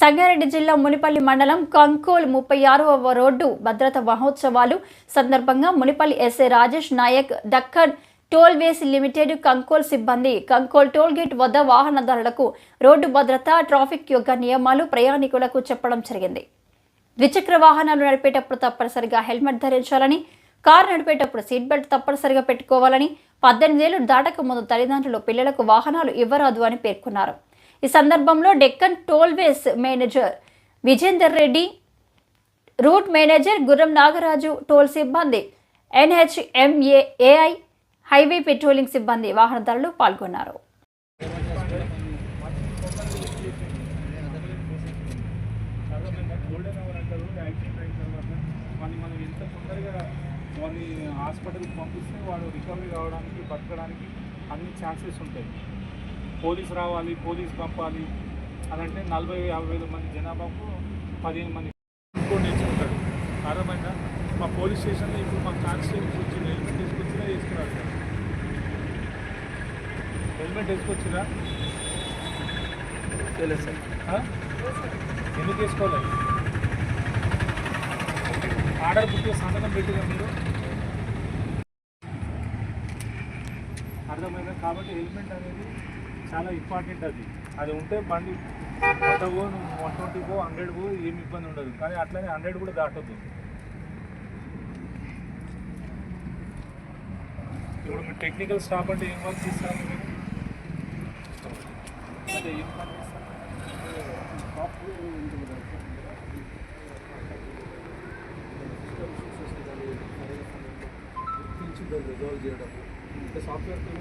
సంగారెడ్డి జిల్లా మునిపల్లి మండలం కంకోల్ ముప్పై ఆరవ రోడ్డు భద్రత మహోత్సవాలు సందర్భంగా Munipalli SA Rajesh Nayak Deccan Tollways limited Kankol సిబ్బంది కంకోల్ టోల్గేట్ వద్ద వాహనదారులకు రోడ్డు భద్రత ట్రాఫిక్ యొక్క నియమాలు ప్రయాణికులకు చెప్పడం జరిగింది. ద్విచక్ర వాహనాలు నడిపేటప్పుడు తప్పనిసరిగా హెల్మెట్ ధరించాలని కారు నడిపేటప్పుడు సీట్ బెల్ట్ తప్పనిసరిగా పెట్టుకోవాలని పద్దెనిమిదేళ్ళు దాటక ముందు తల్లిదండ్రులు పిల్లలకు వాహనాలు ఇవ్వరాదు అని పేర్కొన్నారు. ఈ సందర్భంలో Deccan Tollways manager Vijender Reddy route manager Gurram Nagaraju toll సిబ్బంది ఎన్హెచ్ఎంఏఐ హైవే పెట్రోలింగ్ సిబ్బంది వాహనదారులు పాల్గొన్నారు. వాడిని హాస్పిటల్కి పంపిస్తే వాడు రికవరీ కావడానికి బతకడానికి అన్ని ఛాన్సెస్ ఉంటాయి. పోలీస్ రావాలి పోలీస్ పంపాలి అని అంటే నలభై యాభై వేల మంది జనాభాకు పదిహేను మంది ఇంకోటి నేర్చుకుంటాడు అర్థమైందా? మా పోలీస్ స్టేషన్లో ఇప్పుడు మా కానిస్టేబుల్స్ వచ్చి హెల్మెట్ తీసుకొచ్చినా సార్ హెల్మెట్ వేసుకొచ్చిరా? తెలియదు సార్? ఎందుకు వేసుకోలేదు? ఆర్డర్ బుక్ సంతకం పెట్టిగా మీరు? అర్థమైందా? కాబట్టి హెల్మెట్ అనేది చాలా ఇంపార్టెంట్ అది. అది ఉంటే బండి కొత్తగో నువ్వు వన్ ట్వంటీ పో హండ్రెడ్ పో ఏమి ఇబ్బంది ఉండదు. కానీ అట్లనే హండ్రెడ్ కూడా దాటొద్దు. ఇప్పుడు మీ టెక్నికల్ స్టాఫ్ అంటే ఏం వర్క్ చేస్తాను మీరు? అదే ఏం పని రిజాల్వ్ చేయడం సాఫ్ట్వేర్